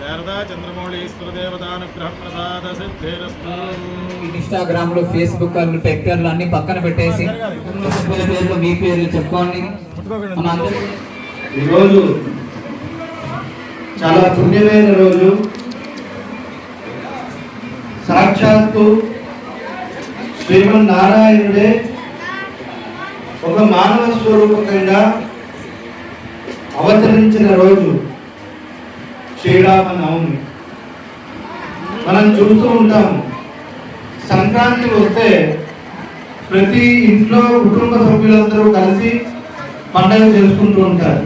శారదా చంద్రమౌళీశ్వర దేవతానుగ్రహ ప్రసాద సిద్ధిరస్తు ఇన్స్టాగ్రామ్లో ఫేస్బుక్ ట్విట్టర్లు అన్ని పక్కన పెట్టేసి పేర్లు మీ పేర్లు చెప్పుకోండి. ఈరోజు చాలా పుణ్యమైన రోజు. సాక్షాత్తు శ్రీమన్నారాయణుడే ఒక మానవ స్వరూపకంగా అవతరించిన రోజు. శ్రీరామ నవమి మనం చూస్తూ ఉంటాము సంక్రాంతి వస్తే ప్రతి ఇంట్లో కుటుంబ సభ్యులందరూ కలిసి పండగ చేసుకుంటూ ఉంటారు.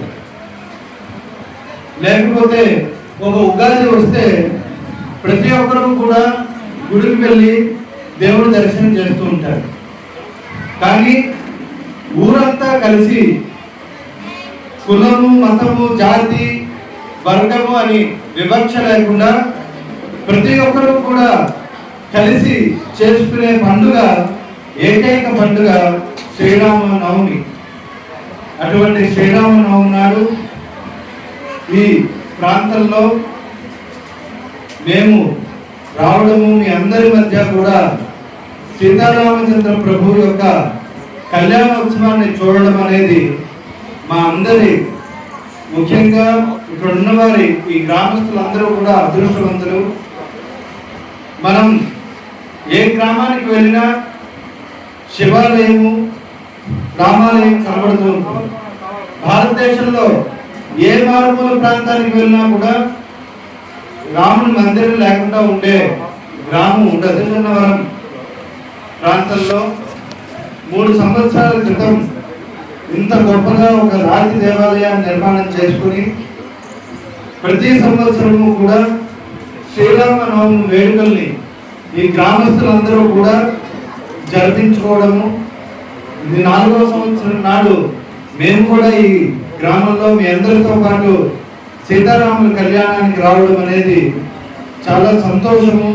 లేకపోతే ఒక ఉగాది వస్తే ప్రతి ఒక్కరూ కూడా గుడికి వెళ్ళి దేవుడి దర్శనం చేస్తూ ఉంటారు. కానీ ఊరంతా కలిసి కులము మతము జాతి వర్గము అని వివక్ష లేకుండా ప్రతి ఒక్కరూ కూడా కలిసి చేసుకునే పండుగ ఏకైక పండుగ శ్రీరామ నవమి అటువంటి శ్రీరామనవమి నాడు ఈ ప్రాంతంలో మేము రావడము మీ అందరి మధ్య కూడా సీతారామచంద్ర ప్రభు యొక్క కళ్యాణోత్సవాన్ని చూడడం అనేది మా అందరి ముఖ్యంగా ఇక్కడ ఉన్నవారి ఈ గ్రామస్తులందరూ కూడా అదృష్టవంతులు. మనం ఏ గ్రామానికి వెళ్ళినా శివాలయము రామాలయం కనబడుతూ ఉంటుంది. భారతదేశంలో ఏ మారుమూల ప్రాంతానికి వెళ్ళినా కూడా రాముని మందిరం లేకుండా ఉండే గ్రామం ఉండదు. చిన్నవరం ప్రాంతంలో మూడు సంవత్సరాల క్రితం ఇంత గొప్పగా ఒక రాతి దేవాలయాన్ని నిర్మాణం చేసుకుని ప్రతి సంవత్సరము కూడా శ్రీరామ నవమి వేడుకల్ని ఈ గ్రామస్తులందరూ కూడా జరిపించుకోవడము. ఇది నాలుగవ సంవత్సరం నాడు మేము కూడా ఈ గ్రామంలో మీ అందరితో పాటు సీతారాముల కళ్యాణానికి రావడం అనేది చాలా సంతోషము.